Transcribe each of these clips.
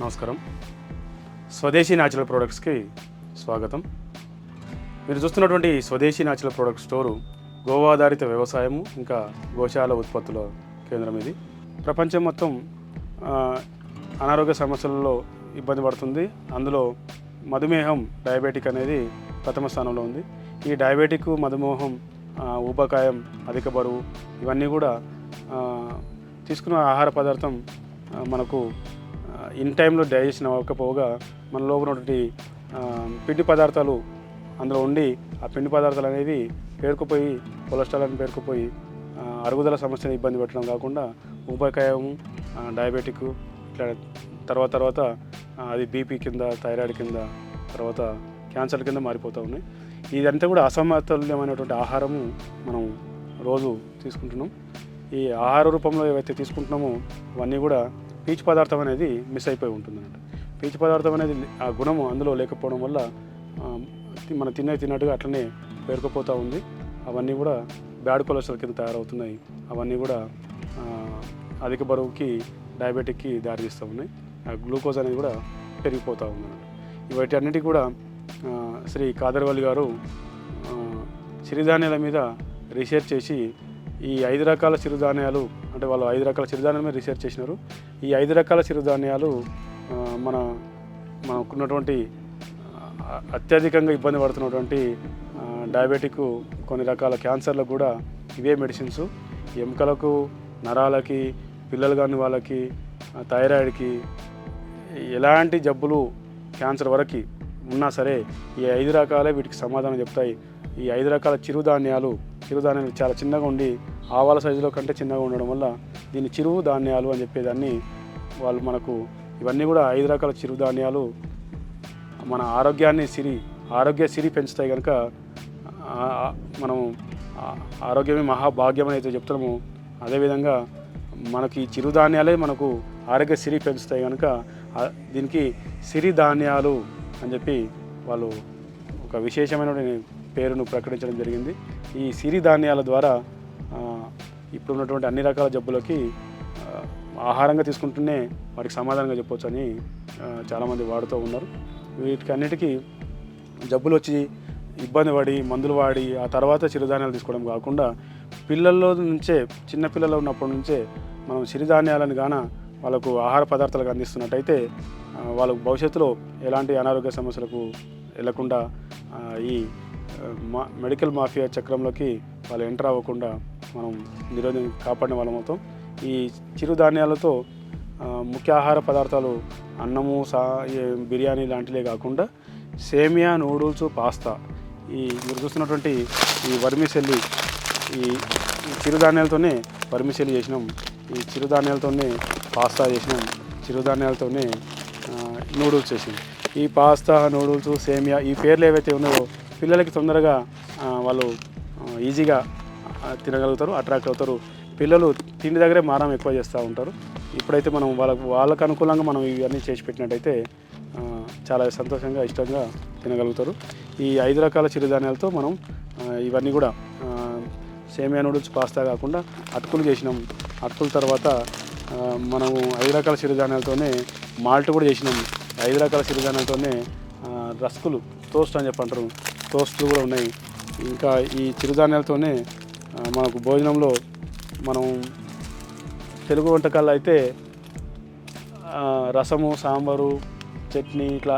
నమస్కారం. స్వదేశీ న్యాచురల్ ప్రోడక్ట్స్కి స్వాగతం. మీరు చూస్తున్నటువంటి స్వదేశీ న్యాచురల్ ప్రోడక్ట్ స్టోరు గోవాధారిత వ్యవసాయము ఇంకా గోశాల ఉత్పత్తుల కేంద్రం ఇది. ప్రపంచం మొత్తం అనారోగ్య సమస్యలలో ఇబ్బంది పడుతుంది. అందులో మధుమేహం డయాబెటిక్ అనేది ప్రథమ స్థానంలో ఉంది. ఈ డయాబెటిక్ మధుమేహం ఊబకాయం అధిక బరువు ఇవన్నీ కూడా తీసుకున్న ఆహార పదార్థం మనకు ఇన్ టైంలో డైజెషన్ అవ్వకపోగా మన లోపల ఉన్నటువంటి పిండి పదార్థాలు అందులో ఉండి ఆ పిండి పదార్థాలు అనేవి పేరుకుపోయి కొలెస్ట్రాల్ అని పేరుకుపోయి అరుగుదల సమస్యని ఇబ్బంది పెట్టడం కాకుండా ఊపకాయము డయాబెటిక్ ఇట్లా తర్వాత తర్వాత అది బీపీ కింద థైరాయిడ్ కింద తర్వాత క్యాన్సర్ కింద మారిపోతూ ఉన్నాయి. ఇదంతా కూడా అసమతుల్యమైనటువంటి ఆహారము మనం రోజు తీసుకుంటున్నాం. ఈ ఆహార రూపంలో ఏవైతే తీసుకుంటున్నామో అవన్నీ కూడా పీచు పదార్థం అనేది మిస్ అయిపోయి ఉంటుంది అన్నట్టు పీచు పదార్థం అనేది ఆ గుణము అందులో లేకపోవడం వల్ల మనం తినే తిన్నట్టుగా అట్లనే పేరుకుపోతూ ఉంది. అవన్నీ కూడా బ్యాడ్ కొలెస్ట్రాల్ కింద తయారవుతున్నాయి. అవన్నీ కూడా అధిక బరువుకి డయాబెటిక్కి దారితీస్తూ ఉన్నాయి. ఆ గ్లూకోజ్ అనేది కూడా పెరిగిపోతూ ఉంది అన్నట్టు కూడా శ్రీ కాదర్వల్లి గారు చిరుధాన్యాల సిరిధాన్యాల మీద రీసెర్చ్ చేసి ఈ ఐదు రకాల చిరుధాన్యాలు అంటే వాళ్ళు ఐదు రకాల చిరుధాన్యాల మీద రీసెర్చ్ చేసినారు. ఈ ఐదు రకాల చిరుధాన్యాలు మన మనకున్నటువంటి అత్యధికంగా ఇబ్బంది పడుతున్నటువంటి డయాబెటిక్ కొన్ని రకాల క్యాన్సర్లకు కూడా ఇవే మెడిసిన్స్. ఎముకలకు నరాలకి పిల్లలు కాని వాళ్ళకి థైరాయిడ్కి ఎలాంటి జబ్బులు క్యాన్సర్ వరకు ఉన్నా సరే ఈ ఐదు రకాలే వీటికి సమాధానం చెప్తాయి. ఈ ఐదు రకాల చిరుధాన్యాలు చిరుధాన్యాలు చాలా చిన్నగా ఉండి ఆవాల సైజులో కంటే చిన్నగా ఉండడం వల్ల దీన్ని చిరువు ధాన్యాలు అని చెప్పేదాన్ని వాళ్ళు మనకు ఇవన్నీ కూడా ఐదు రకాల చిరుధాన్యాలు మన ఆరోగ్యాన్ని సిరి ఆరోగ్య సిరి పెంచుతాయి కనుక మనం ఆరోగ్యమే మహాభాగ్యం అని అయితే చెప్తున్నాము. అదేవిధంగా మనకి ఈ చిరుధాన్యాలే మనకు ఆరోగ్య సిరి పెంచుతాయి కనుక దీనికి సిరిధాన్యాలు అని చెప్పి వాళ్ళు ఒక విశేషమైన పేరును ప్రకటించడం జరిగింది. ఈ సిరిధాన్యాల ద్వారా ఇప్పుడు ఉన్నటువంటి అన్ని రకాల జబ్బులకి ఆహారంగా తీసుకుంటూనే వాటికి సమాధానంగా చెప్పొచ్చు అని చాలామంది వాడుతూ ఉన్నారు. వీటికి అన్నిటికీ జబ్బులు వచ్చి ఇబ్బంది పడి మందులు వాడి ఆ తర్వాత చిరుధాన్యాలు తీసుకోవడం కాకుండా పిల్లల్లో నుంచే చిన్న పిల్లలు ఉన్నప్పటి నుంచే మనం చిరుధాన్యాలను గాన వాళ్ళకు ఆహార పదార్థాలకు అందిస్తున్నట్టయితే వాళ్ళకు భవిష్యత్తులో ఎలాంటి అనారోగ్య సమస్యలకు వెళ్ళకుండా ఈ మా మెడికల్ మాఫియా చక్రంలోకి వాళ్ళు ఎంటర్ అవ్వకుండా మనం నిరోధం కాపాడిన వాళ్ళం అవుతాం. ఈ చిరుధాన్యాలతో ముఖ్య ఆహార పదార్థాలు అన్నము సా బిర్యానీ లాంటివే కాకుండా సేమియా నూడిల్స్ పాస్తా ఈ మీరు చూస్తున్నటువంటి ఈ వర్మిసెల్లి ఈ ఈ చిరుధాన్యాలతోనే వర్మిసెల్లి చేసినాం. ఈ చిరుధాన్యాలతోనే పాస్తా చేసినాం. చిరుధాన్యాలతోనే నూడిల్స్ చేసినాం. ఈ పాస్తా నూడిల్స్ సేమియా ఈ పేర్లు ఏవైతే ఉన్నాయో పిల్లలకి తొందరగా వాళ్ళు ఈజీగా తినగలుగుతారు అట్రాక్ట్ అవుతారు. పిల్లలు తిండి దగ్గరే మారం ఎక్కువ చేస్తూ ఉంటారు. ఇప్పుడైతే మనం వాళ్ళకు వాళ్ళకు అనుకూలంగా మనం ఇవన్నీ చేసి పెట్టినట్టయితే చాలా సంతోషంగా ఇష్టంగా తినగలుగుతారు. ఈ ఐదు రకాల చిరుధాన్యాలతో మనం ఇవన్నీ కూడా సేమియా నూడిల్స్ పాస్తా కాకుండా అటుకులు చేసినాం. అటుకుల తర్వాత మనము ఐదు రకాల చిరుధాన్యాలతోనే మాల్ట్ కూడా చేసినాం. ఐదు రకాల చిరుధాన్యాలతోనే రస్కులు టోస్ట్ అని చెప్పంటారు టోస్ట్లు కూడా ఉన్నాయి. ఇంకా ఈ చిరుధాన్యాలతోనే మనకు భోజనంలో మనం తెలుగు వంటకాల్లో అయితే రసము సాంబారు చట్నీ ఇట్లా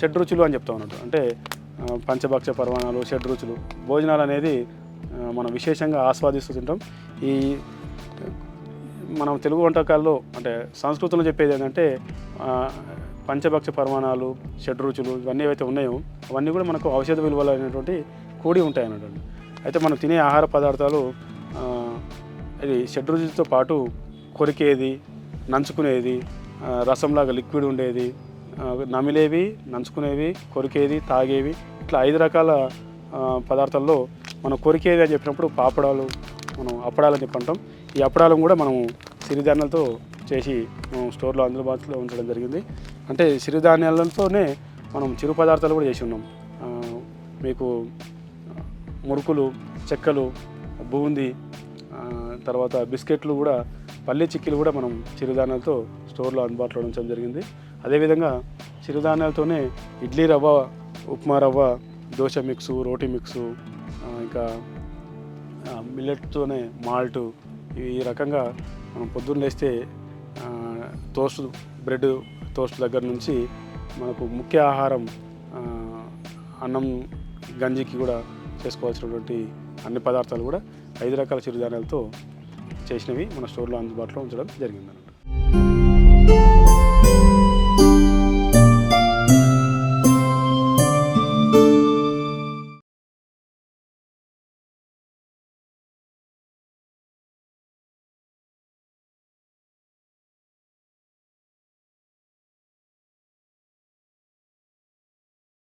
షడ్ రుచులు అని చెప్తా ఉన్నట్టు. అంటే పంచభక్ష పర్వాణాలు షడ్రుచులు భోజనాలు అనేది మనం విశేషంగా ఆస్వాదిస్తూ తింటాం. ఈ మనం తెలుగు వంటకాల్లో అంటే సంస్కృతంలో చెప్పేది ఏంటంటే పంచభక్ష పరమాణాలు షడ్రుచులు ఇవన్నీ ఏవైతే ఉన్నాయో అవన్నీ కూడా మనకు ఔషధ విలువలు అనేటువంటి కూడి ఉంటాయి అన్నటువంటి అయితే మనం తినే ఆహార పదార్థాలు ఆ, ఇది షడ్రుచులతో పాటు కొరికేది నంచుకునేది రసంలాగా లిక్విడ్ ఉండేది నమిలేవి నంచుకునేవి కొరికేది తాగేవి ఇట్లా ఐదు రకాల పదార్థాల్లో మనం కొరికేది అని చెప్పినప్పుడు పాపడాలు మనం అప్పడాలు అని చెప్పి అంటాం ఈ అప్పడాలను కూడా మనం సిరిధాన్యాలతో చేసి స్టోర్లో అందుబాటులో ఉంచడం జరిగింది. అంటే సిరిధాన్యాలతోనే మనం చిరు పదార్థాలు కూడా చేసి ఉన్నాం. మీకు మురుకులు చెక్కలు బూంది తర్వాత బిస్కెట్లు కూడా పల్లె చిక్కీలు కూడా మనం చిరుధాన్యాలతో స్టోర్లో అందుబాటులో ఉంచడం జరిగింది. అదేవిధంగా చిరుధాన్యాలతోనే ఇడ్లీ రవ్వ ఉప్మా రవ్వ దోశ మిక్సు రోటీ మిక్సు ఇంకా మిల్లెట్తోనే మాల్టు ఈ రకంగా మనం పొద్దున్న లేస్తే టోస్ట్ బ్రెడ్ టోస్ట్ దగ్గర నుంచి మనకు ముఖ్య ఆహారం అన్నం గంజికి కూడా చేసుకోవాల్సినటువంటి అన్ని పదార్థాలు కూడా ఐదు రకాల చిరుధాన్యాలతో చేసినవి మన స్టోర్లో అందుబాటులో ఉంచడం జరిగిందన్నమాట.